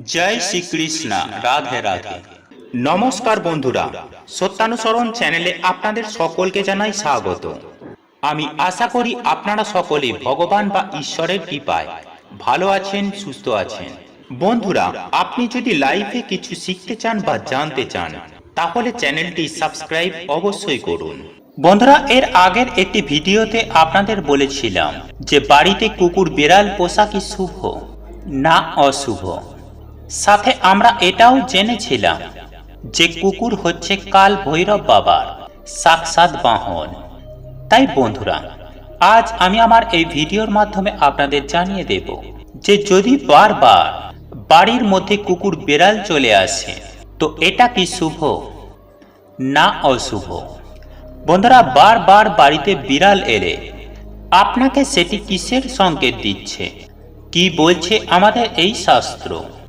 জয় শ্রীকৃষ্ণ, রাধে রাধে। নমস্কার বন্ধুরা, সত্যানুসরণ চ্যানেলে আপনাদের সকলকে জানাই স্বাগত। আমি আশা করি আপনারা সকলে ভগবান বা ঈশ্বরের কৃপায় ভালো আছেন, সুস্থ আছেন। বন্ধুরা, আপনি যদি লাইফে কিছু শিখতে চান বা জানতে চান, তাহলে চ্যানেলটি সাবস্ক্রাইব অবশ্যই করুন। বন্ধুরা, এর আগের একটি ভিডিওতে আপনাদের বলেছিলাম যে বাড়িতে কুকুর বিড়াল পোষা কি শুভ? না অশুভ। সাথে আমরা এটাও জেনেছিলাম যে কুকুর হচ্ছে কাল ভৈরব বাবার সাক্ষাৎ বাহন। তাই বন্ধুরা, আজ আমি আমার এই ভিডিওর মাধ্যমে আপনাদের জানিয়ে দেব যে যদি বারবার বাড়ির মধ্যে কুকুর বেড়াল চলে আসে, তো এটা কি শুভ না অশুভ? বন্ধুরা, বারবার বাড়িতে বিড়াল এলে আপনাকে সেটি কিসের সংকেত দিচ্ছে? কি বলছে আমাদের এই শাস্ত্র?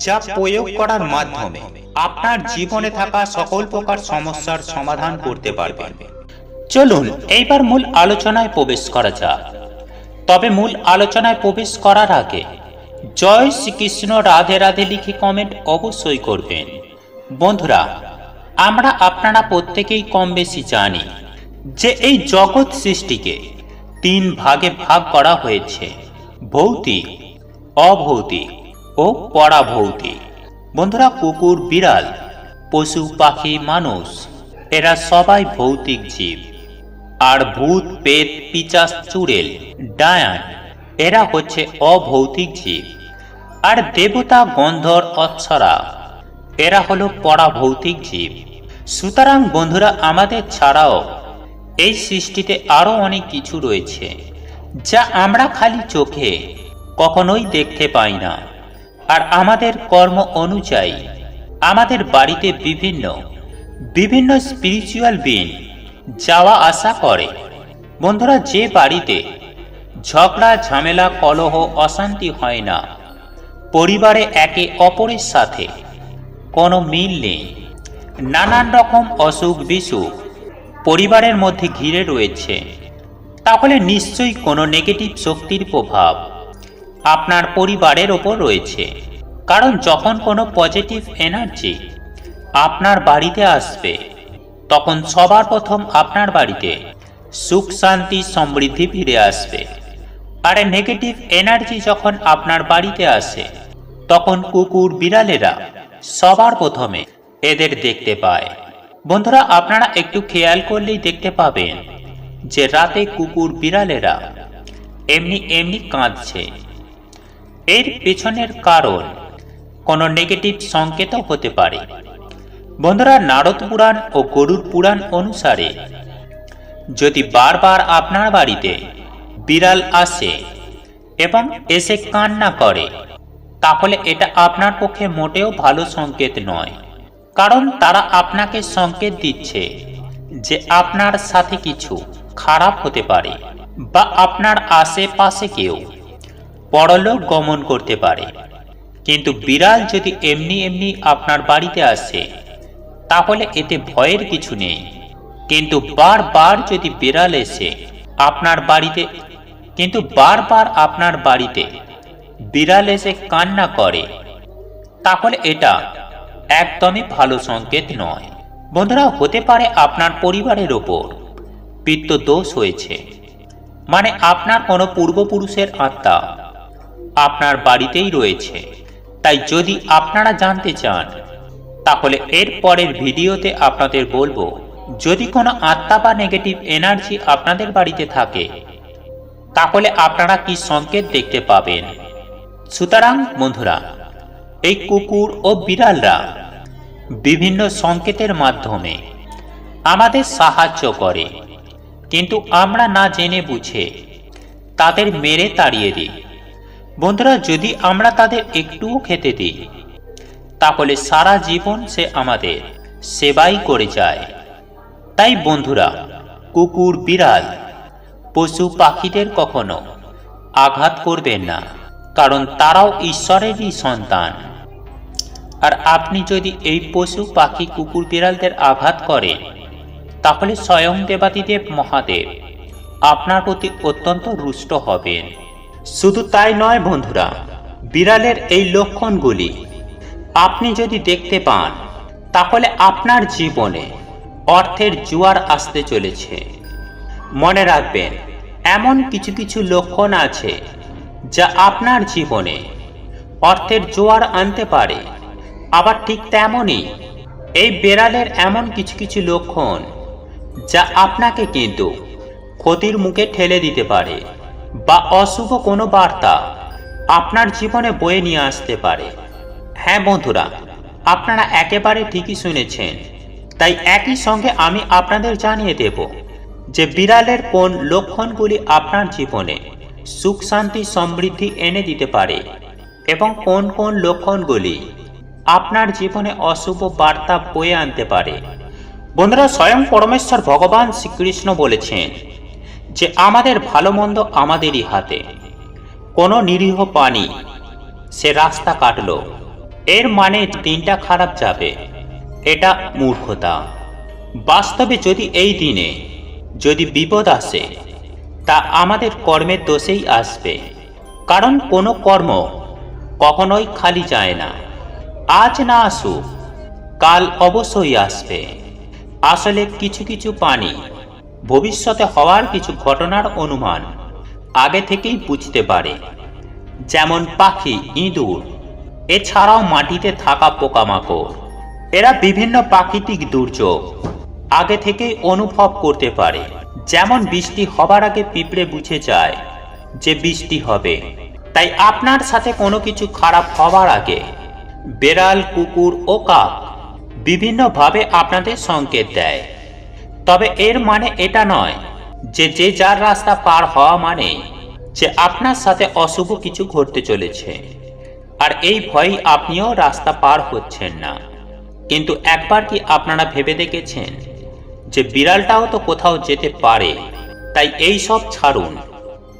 যা প্রয়োগ করার মাধ্যমে আপনার জীবনে থাকা সকল প্রকার সমস্যার সমাধান করতে পারবেন। চলুন, এইবার মূল আলোচনায় প্রবেশ করা যাক। তবে মূল আলোচনায় প্রবেশ করার আগে জয় শ্রীকৃষ্ণ রাধে রাধে লিখে কমেন্ট অবশ্যই করবেন। বন্ধুরা, আমরা আপনারা প্রত্যেকেই কম বেশি জানি যে এই জগৎ সৃষ্টিকে তিন ভাগে ভাগ করা হয়েছে, ভৌতিক, অভৌতিক। ও পরাভৌতিক বন্ধুরা, কুকুর, বিড়াল, পশু, পাখি, মানুষ, এরা সবাই ভৌতিক জীব। আর ভূত, পেট, পিচাস, চুড়েল, ডায়ান, এরা হচ্ছে অভৌতিক জীব। আর দেবতা, গন্ধর অচ্ছরা এরা হলো পরাভৌতিক জীব। সুতরাং বন্ধুরা, আমাদের ছাড়াও এই সৃষ্টিতে আরও অনেক কিছু রয়েছে, যা আমরা খালি চোখে কখনোই দেখতে পাই না। আর আমাদের কর্ম অনুযায়ী আমাদের বাড়িতে বিভিন্ন বিভিন্ন স্পিরিচুয়াল বিন যাওয়া আসা করে। বন্ধুরা, যে বাড়িতে ঝগড়া, ঝামেলা, কলহ, অশান্তি হয় না, পরিবারে একে অপরের সাথে কোনো মিল নেই। নানান রকম অসুখ বিসুখ পরিবারের মধ্যে ঘিরে রয়েছে। তাহলে নিশ্চয়ই কোনো নেগেটিভ শক্তির প্রভাব আপনার পরিবারের ওপর রয়েছে। কারণ যখন কোনো পজিটিভ এনার্জি আপনার বাড়িতে আসবে, তখন সবার প্রথম আপনার বাড়িতে সুখ, শান্তি, সমৃদ্ধি ফিরে আসবে। আর নেগেটিভ এনার্জি যখন আপনার বাড়িতে আসে, তখন কুকুর, বিড়ালেরা সবার প্রথমে এদের দেখতে পায়। বন্ধুরা, আপনারা একটু খেয়াল করলেই দেখতে পাবেন যে রাতে কুকুর, বিড়ালেরা এমনি এমনি কাঁদছে। এর পেছনের কারণ কোনো নেগেটিভ সংকেতও হতে পারে। বন্ধুরা, নারদ পুরাণ ও গরুর পুরাণ অনুসারে যদি বারবার আপনার বাড়িতে বিড়াল আসে এবং এসে কান্না করে, তাহলে এটা আপনার পক্ষে মোটেও ভালো সংকেত নয়। কারণ তারা আপনাকে সংকেত দিচ্ছে যে আপনার সাথে কিছু খারাপ হতে পারে বা আপনার আশেপাশে কেউ পরলোক গমন করতে পারে। কিন্তু বিড়াল যদি এমনি এমনি আপনার বাড়িতে আসে, তাহলে এতে ভয়ের কিছু নেই। কিন্তু বারবার যদি বিড়াল এসে আপনার বাড়িতে, কিন্তু বারবার আপনার বাড়িতে বিড়াল এসে কান্না করে, তাহলে এটা একদমই ভালো সংকেত নয়। বন্ধুরা, হতে পারে আপনার পরিবারের ওপর পিত্ত দোষ হয়েছে। মানে আপনার কোনো পূর্বপুরুষের আত্মা আপনার বাড়িতেই রয়েছে। তাই যদি আপনারা জানতে চান, তাহলে এর পরের ভিডিওতে আপনাদের বলব, যদি কোনো আত্মা বা নেগেটিভ এনার্জি আপনাদের বাড়িতে থাকে, তাহলে আপনারা কি সংকেত দেখতে পাবেন? সুতরাং বন্ধুরা, এই কুকুর ও বিড়ালরা বিভিন্ন সংকেতের মাধ্যমে আমাদের সাহায্য করে। কিন্তু আমরা না জেনে বুঝে তাদের মেরে তাড়িয়ে দিই। বন্ধুরা, যদি আমরা তাদের একটুও খেতে দিই, তাহলে সারা জীবন সে আমাদের সেবাই করে যায়। তাই বন্ধুরা, কুকুর, বিড়াল, পশু পাখিদের কখনো আঘাত করবেন না, কারণ তারাও ঈশ্বরেরই সন্তান। আর আপনি যদি এই পশু, পাখি, কুকুর, বিড়ালদের আঘাত করেন তাহলে স্বয়ং দেবাদিদেব মহাদেব আপনার প্রতি অত্যন্ত রুষ্ট হবেন। শুধু তাই নয় বন্ধুরা, বিড়ালের এই লক্ষণগুলি আপনি যদি দেখতে পান, তাহলে আপনার জীবনে অর্থের জোয়ার আসতে চলেছে। মনে রাখবেন, এমন কিছু কিছু লক্ষণ আছে যা আপনার জীবনে অর্থের জোয়ার আনতে পারে। আবার ঠিক তেমনই এই বেড়ালের এমন কিছু কিছু লক্ষণ যা আপনাকে কিন্তু ক্ষতির মুখে ঠেলে দিতে পারে। বা অশুভ কোনো বার্তা আপনার জীবনে বয়ে নিয়ে আসতে পারে। হ্যাঁ বন্ধুরা, আপনারা একেবারে ঠিকই শুনেছেন। তাই একই সঙ্গে আমি আপনাদের জানিয়ে দেব যে বিড়ালের কোন লক্ষণগুলি আপনার জীবনে সুখ, শান্তি, সমৃদ্ধি এনে দিতে পারে এবং কোন কোন লক্ষণগুলি আপনার জীবনে অশুভ বার্তা বয়ে আনতে পারে। বন্ধুরা, স্বয়ং পরমেশ্বর ভগবান শ্রীকৃষ্ণ বলেছেন যে আমাদের ভালো মন্দ আমাদেরই হাতে। কোনো নিরীহ পানি, সে রাস্তা কাটলো। এর মানে দিনটা খারাপ যাবে। এটা মূর্খতা। বাস্তবে যদি এই দিনে যদি বিপদ আসে, তা আমাদের কর্মের দোষেই আসবে। কারণ কোনো কর্ম কখনোই খালি যায় না। আজ না আসুক, কাল অবশ্যই আসবে। আসলে কিছু কিছু পানি ভবিষ্যতে হওয়ার কিছু ঘটনার অনুমান আগে থেকেই বুঝতে পারে। যেমন পাখি, ইঁদুর, এছাড়াও মাটিতে থাকা পোকামাকড়। এরা বিভিন্ন প্রাকৃতিক দুর্যোগ আগে থেকেই অনুভব করতে পারে। যেমন বৃষ্টি হবার আগে পিঁপড়ে বুঝে যায় যে বৃষ্টি হবে। তাই আপনার সাথে কোনো কিছু খারাপ হওয়ার আগে বেড়াল, কুকুর ও কাক বিভিন্নভাবে আপনাদের সংকেত দেয়। তবে এর মানে এটা নয় যে যে যার রাস্তা পার হওয়া মানে যে আপনার সাথে অশুভ কিছু ঘটতে চলেছে। আর এই ভয়ে আপনিও রাস্তা পার হচ্ছেন না। কিন্তু একবার কি আপনারা ভেবে দেখেছেন যে বিড়ালটাও তো কোথাও যেতে পারে? তাই এই সব ছাড়ুন।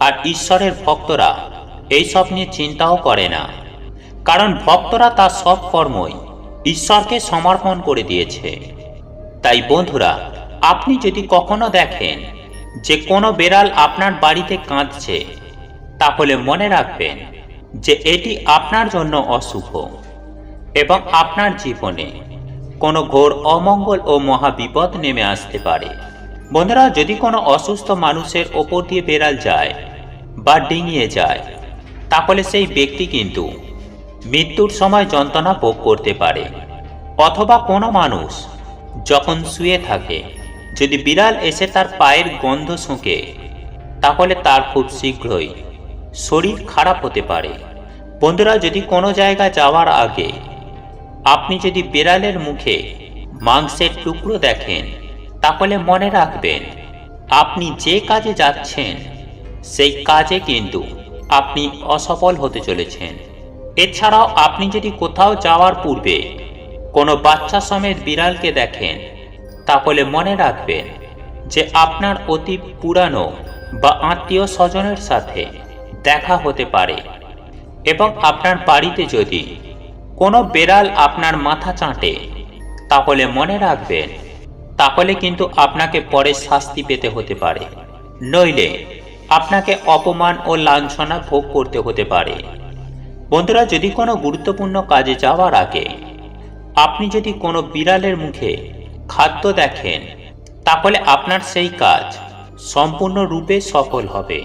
আর ঈশ্বরের ভক্তরা এই সব নিয়ে চিন্তাও করে না। কারণ ভক্তরা তার সব কর্মই ঈশ্বরকে সমর্পণ করে দিয়েছে। তাই বন্ধুরা আপনি যদি কখনো দেখেন যে কোনো বেড়াল আপনার বাড়িতে কাঁদছে, তাহলে মনে রাখবেন যে এটি আপনার জন্য অশুভ এবং আপনার জীবনে কোনো ঘোর অমঙ্গল ও মহাবিপদ নেমে আসতে পারে। বন্ধুরা, যদি কোনো অসুস্থ মানুষের ওপর দিয়ে বেড়াল যায় বা ডিঙিয়ে যায়, তাহলে সেই ব্যক্তি কিন্তু মৃত্যুর সময় যন্ত্রণা ভোগ করতে পারে। অথবা কোনো মানুষ যখন শুয়ে থাকে যদি বিড়াল এসে তার পায়ের গন্ধ শুঁকে, তাহলে তার খুব শীঘ্রই শরীর খারাপ হতে পারে। বন্ধুরা, যদি কোনো জায়গা যাওয়ার আগে আপনি যদি বিড়ালের মুখে মাংসের টুকরো দেখেন, তাহলে মনে রাখবেন, আপনি যে কাজে যাচ্ছেন, সেই কাজে কিন্তু আপনি অসফল হতে চলেছেন। এছাড়াও আপনি যদি কোথাও যাওয়ার পূর্বে কোনো বাচ্চা সমেত বিড়ালকে দেখেন তাহলে মনে রাখবেন যে আপনার অতি পুরানো বা আত্মীয় স্বজনের সাথে দেখা হতে পারে এবং আপনার বাড়িতে যদি কোনো বেড়াল আপনার মাথা চাঁটে, তাহলে মনে রাখবেন, তাহলে কিন্তু আপনাকে পরে শাস্তি পেতে হতে পারে। নইলে আপনাকে অপমান ও লাঞ্ছনা ভোগ করতে হতে পারে। বন্ধুরা, যদি কোনো গুরুত্বপূর্ণ কাজে যাওয়ার আগে আপনি যদি কোনো বিড়ালের মুখে খাদ্য দেখেন, তাহলে আপনার সেই কাজ সম্পূর্ণরূপে সফল হবে।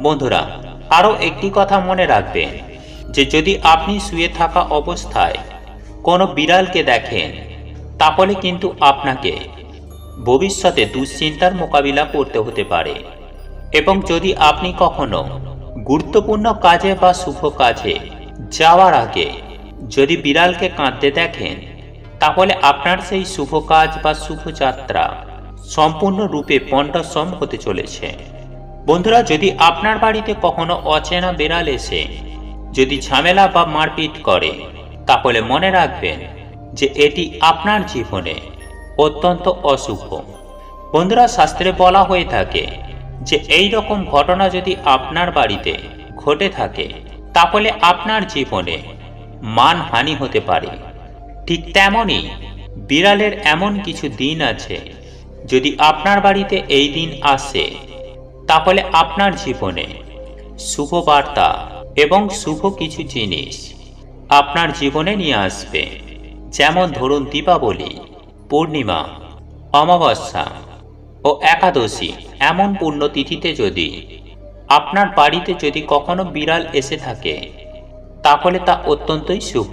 বন্ধুরা, আরও একটি কথা মনে রাখবেন, যে যদি আপনি শুয়ে থাকা অবস্থায় কোনো বিড়ালকে দেখেন, তাহলে কিন্তু আপনাকে ভবিষ্যতে দুশ্চিন্তার মোকাবিলা করতে হতে পারে। এবং যদি আপনি কখনো গুরুত্বপূর্ণ কাজে বা শুভ কাজে যাওয়ার আগে যদি বিড়ালকে কাঁদতে দেখেন তাহলে আপনার সেই শুভ কাজ বা শুভ যাত্রা সম্পূর্ণরূপে পণ্ডসম হতে চলেছে। বন্ধুরা, যদি আপনার বাড়িতে কখনো অচেনা বেড়াল এসে যদি ঝামেলা বা মারপিট করে, তাহলে মনে রাখবেন যে এটি আপনার জীবনে অত্যন্ত অশুভ। বন্ধুরা, শাস্ত্রে বলা হয়ে থাকে যে এই রকম ঘটনা যদি আপনার বাড়িতে ঘটে থাকে, তাহলে আপনার জীবনে মানহানি হতে পারে। ঠিক তেমনই বিড়ালের এমন কিছু দিন আছে যদি আপনার বাড়িতে এই দিন আসে, তাহলে আপনার জীবনে শুভ বার্তা এবং শুভ কিছু জিনিস আপনার জীবনে নিয়ে আসবে। যেমন ধরুন দীপাবলি, পূর্ণিমা, অমাবস্যা ও একাদশী এমন পুণ্যতিথিতে যদি আপনার বাড়িতে যদি কখনো বিড়াল এসে থাকে, তাহলে তা অত্যন্তই শুভ।